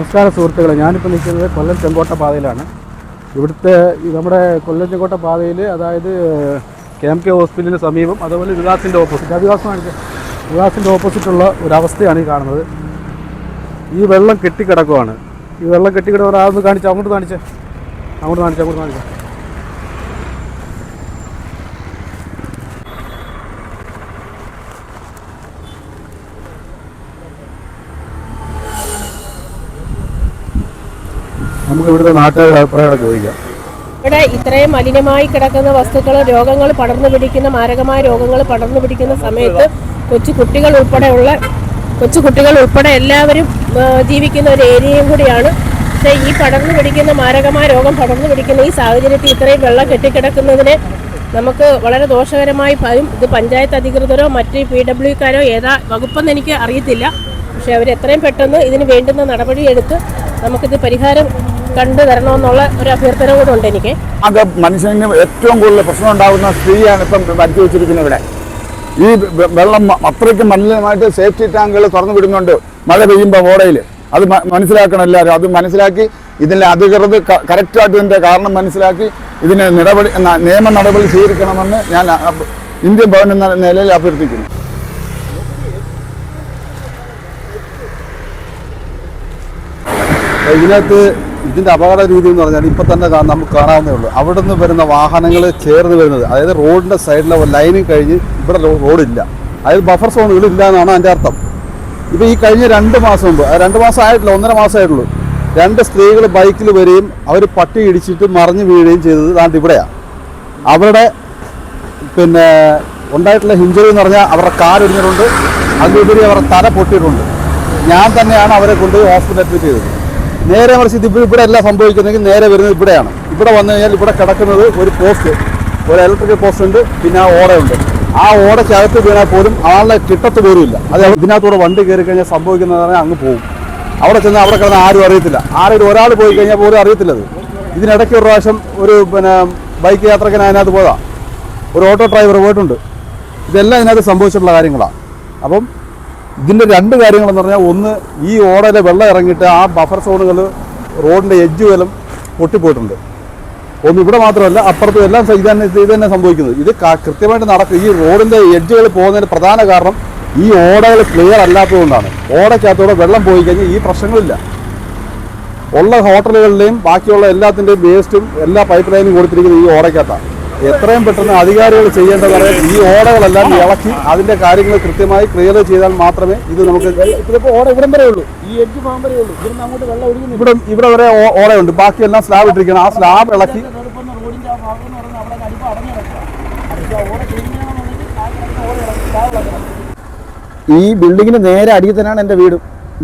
നമസ്കാരം സുഹൃത്തുക്കളെ ഞാനിപ്പോൾ നിൽക്കുന്നത് കൊല്ലം ചെങ്കോട്ട പാതയിലാണ്. ഇവിടുത്തെ നമ്മുടെ കൊല്ലം ചെങ്കോട്ട പാതയിൽ അതായത് കെ എം കെ ഹോസ്പിറ്റലിന് സമീപം അതുപോലെ വികാസിന്റെ ഓപ്പോസിറ്റ് ആ വികാസം കാണിക്കുക വികാസിന്റെ ഓപ്പോസിറ്റുള്ള ഒരവസ്ഥയാണ് ഈ കാണുന്നത്. ഈ വെള്ളം കെട്ടിക്കിടക്കുവാണ്. ഈ വെള്ളം കെട്ടിക്കിടക്കുന്ന അതൊന്ന് കാണിച്ച് അങ്ങോട്ട് കാണിച്ചേ. അങ്ങോട്ട് കാണിച്ചാൽ അങ്ങോട്ട് കാണിച്ചേ. നമുക്ക് ഇവിടുത്തെ നാട്ടുകാരുടെ അഭിപ്രായങ്ങളൊക്കെ ചോദിക്കാം. ഇവിടെ ഇത്രയും മലിനമായി കിടക്കുന്ന വസ്തുക്കൾ രോഗങ്ങൾ പടർന്നു പിടിക്കുന്ന മാരകമായ രോഗങ്ങൾ പടർന്നു പിടിക്കുന്ന സമയത്ത് കൊച്ചു കുട്ടികൾ ഉൾപ്പെടെയുള്ള കൊച്ചു കുട്ടികൾ ഉൾപ്പെടെ എല്ലാവരും ജീവിക്കുന്ന ഒരു ഏരിയയും കൂടിയാണ്. പക്ഷേ ഈ പടർന്നു പിടിക്കുന്ന മാരകമായ രോഗം പടർന്നു പിടിക്കുന്ന ഈ സാഹചര്യത്തിൽ ഇത്രയും വെള്ളം കെട്ടിക്കിടക്കുന്നതിനെ നമുക്ക് വളരെ ദോഷകരമായി പറയും. ഇത് പഞ്ചായത്ത് അധികൃതരോ മറ്റ് പി ഡബ്ല്യുക്കാരോ ഏതാ വകുപ്പെന്ന് എനിക്ക് അറിയത്തില്ല. പക്ഷേ അവർ എത്രയും പെട്ടെന്ന് ഇതിന് വേണ്ടുന്ന നടപടിയെടുത്ത് നമുക്കിത് പരിഹാരം കണ്ടു തരണമെന്നുള്ള ഒരു അഭ്യർത്ഥന കൂടെ ഉണ്ട് എനിക്ക്. അത് മനുഷ്യന് ഏറ്റവും കൂടുതൽ പ്രശ്നം ഉണ്ടാകുന്ന സ്ത്രീയാണ് ഇപ്പം വരുത്തി വെച്ചിരിക്കുന്നത് ഇവിടെ. ഈ വെള്ളം അത്രയ്ക്ക് മലിനമായിട്ട് സേഫ്റ്റി ടാങ്കുകൾ തുറന്നു വിടുന്നുണ്ട് മഴ പെയ്യുമ്പോൾ ഓടയിൽ അത് മനസ്സിലാക്കണം എല്ലാവരും. അത് മനസ്സിലാക്കി ഇതിന്റെ അധികൃതർ കറക്റ്റായിട്ട് ഇതിന്റെ കാരണം മനസ്സിലാക്കി ഇതിന് നടപടി നിയമ നടപടി സ്വീകരിക്കണമെന്ന് ഞാൻ ഇന്ത്യൻ ഭവൻ എന്ന നിലയിൽ അഭ്യർത്ഥിക്കുന്നു. ഇതിനകത്ത് ഇതിന്റെ അപകട രീതി എന്ന് പറഞ്ഞാൽ ഇപ്പം തന്നെ നമുക്ക് കാണാവുന്നേ ഉള്ളൂ. അവിടെ നിന്ന് വരുന്ന വാഹനങ്ങൾ ചേർന്ന് വരുന്നത് അതായത് റോഡിന്റെ സൈഡിലെ ലൈനും കഴിഞ്ഞ് ഇവിടെ റോഡില്ല. അതായത് ബഫർ സോണുകളില്ല എന്നാണ് അതിന്റെ അർത്ഥം. ഇപ്പം ഈ കഴിഞ്ഞ രണ്ട് മാസം മുമ്പ് രണ്ട് മാസം ആയിട്ടില്ല ഒന്നര മാസമായിട്ടുള്ളൂ രണ്ട് സ്ത്രീകൾ ബൈക്കിൽ വരികയും അവർ പട്ടി ഇടിച്ചിട്ട് മറിഞ്ഞു വീഴുകയും ചെയ്തത് ദാണ്ട് ഇവിടെയാണ് അവരുടെ പിന്നെ ഉണ്ടായിട്ടുള്ള ഹിഞ്ചറി എന്ന് പറഞ്ഞാൽ അവരുടെ കാലൊടിഞ്ഞിട്ടുണ്ട് അതിലുപരി അവരുടെ തല പൊട്ടിയിട്ടുണ്ട്. ഞാൻ തന്നെയാണ് അവരെ കൊണ്ട് ഹോസ്പിറ്റലിൽ ചെയ്തത്. നേരെ മറിച്ച് ഇത് ഇവിടെ എല്ലാം സംഭവിക്കുന്നെങ്കിൽ നേരെ വരുന്നത് ഇവിടെയാണ്. ഇവിടെ വന്നു കഴിഞ്ഞാൽ ഇവിടെ കിടക്കുന്നത് ഒരു പോസ്റ്റ് ഒരു ഇലക്ട്രിക്കൽ പോസ്റ്റ് ഉണ്ട് പിന്നെ ആ ഓടയുണ്ട് ആ ഓടയ്ക്കകത്ത് വീണാൽ പോലും ആളെ കിട്ടത്ത് പോലും ഇല്ല അത് ഇതിനകത്തൂടെ വണ്ടി കയറി കഴിഞ്ഞാൽ സംഭവിക്കുന്നത് പറഞ്ഞാൽ അങ്ങ് പോകും. അവിടെ ചെന്ന് അവിടെ കിടന്ന് ആരും അറിയത്തില്ല. ആരെങ്കിലും ഒരാൾ പോയി കഴിഞ്ഞാൽ പോലും അറിയത്തില്ല അത്. ഇതിനിടയ്ക്ക് ഒരു പ്രാവശ്യം ഒരു പിന്നെ ബൈക്ക് യാത്രക്കൻ അതിനകത്ത് പോയതാണ് ഒരു ഓട്ടോ ഡ്രൈവർ പോയിട്ടുണ്ട്. ഇതെല്ലാം ഇതിനകത്ത് സംഭവിച്ചിട്ടുള്ള കാര്യങ്ങളാണ് അപ്പം ഇതിന്റെ രണ്ട് കാര്യങ്ങളെന്ന് പറഞ്ഞാൽ ഒന്ന് ഈ ഓടയിലെ വെള്ളം ഇറങ്ങിയിട്ട് ആ ബഫർ സോണുകൾ റോഡിന്റെ എഡ്ജ് വലം പൊട്ടിപ്പോയിട്ടുണ്ട്. ഒന്ന് ഇവിടെ മാത്രമല്ല അപ്പുറത്തും എല്ലാം ഇത് ഇത് തന്നെ സംഭവിക്കുന്നത്. ഇത് കൃത്യമായിട്ട് നടക്കും ഈ റോഡിന്റെ എഡ്ജുകൾ പോകുന്നതിന് പ്രധാന കാരണം ഈ ഓടകൾ ക്ലിയർ അല്ലാത്തതുകൊണ്ടാണ്. ഓടയ്ക്കകത്തൂടെ വെള്ളം പോയി കഴിഞ്ഞാൽ ഈ പ്രശ്നങ്ങളില്ല. ഉള്ള ഹോട്ടലുകളിലെയും ബാക്കിയുള്ള എല്ലാത്തിന്റെയും വേസ്റ്റും എല്ലാ പൈപ്പ് ലൈനും കൊടുത്തിരിക്കുന്നത് ഈ ഓടയ്ക്കകത്താണ് എത്രയും പെട്ടെന്ന് അധികാരികൾ ചെയ്യേണ്ടത് പറയാൻ ഈ ഓടകളെല്ലാം ഇളക്കി അതിന്റെ കാര്യങ്ങൾ കൃത്യമായി ക്ലിയർ ചെയ്താൽ മാത്രമേ ഇത് നമുക്ക് ഓട ഇവിടം വരെ ഉള്ളൂ. ഈ എഡ്ജ് ഭാഗം വരെ ഉള്ളൂ. ഇവിടുന്ന് അങ്ങോട്ട് വെള്ളം ഒഴുകുന്നു ഇവിടെ ഇവിടെ വരെ ഓടയുണ്ട്. ബാക്കിയെല്ലാം സ്ലാബ് ഇട്ടിരിക്കണം ആ സ്ലാബ് ഇളക്കി ഈ ബിൽഡിങ്ങിന് നേരെ അടിയിൽ തന്നെയാണ് എന്റെ വീട്.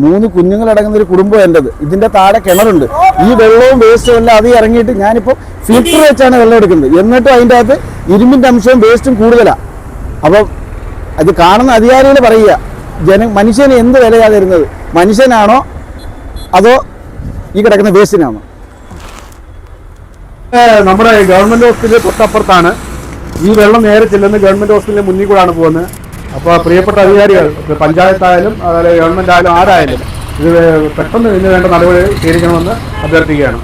മൂന്ന് കുഞ്ഞുങ്ങളടങ്ങുന്ന ഒരു കുടുംബം എന്റെത് ഇതിന്റെ താഴെ കിണറുണ്ട്. ഈ വെള്ളവും വേസ്റ്റും എല്ലാം അത് ഇറങ്ങിയിട്ട് ഞാനിപ്പോൾ ഫിൽറ്റർ വെച്ചാണ് വെള്ളം എടുക്കുന്നത്. എന്നിട്ടും അതിന്റെ അകത്ത് ഇരുമ്പിന്റെ അംശവും വേസ്റ്റും കൂടുതലാണ് അപ്പോൾ അത് കാണുന്ന അധികാരികൾ പറയുക ജന മനുഷ്യന് എന്ത് വിലയാണ് തരുന്നത്? മനുഷ്യനാണോ അതോ ഈ കിടക്കുന്ന വേസ്റ്റിനാണോ നമ്മുടെ ഗവൺമെന്റ് ഹോസ്പിറ്റലിൽ തൊട്ടപ്പുറത്താണ്. ഈ വെള്ളം നേരെ ചെല്ലുന്ന ഗവൺമെന്റ് ഹോസ്പിറ്റലിന് മുന്നിൽ കൂടാണ് പോകുന്നത്. അപ്പോൾ പ്രിയപ്പെട്ട അധികാരികൾ പഞ്ചായത്തായാലും അതുപോലെ ഗവൺമെന്റ് ആയാലും ആരായാലും ഇത് പെട്ടെന്ന് ഇതിന് വേണ്ട നടപടി സ്വീകരിക്കണമെന്ന് അഭ്യർത്ഥിക്കുകയാണ്.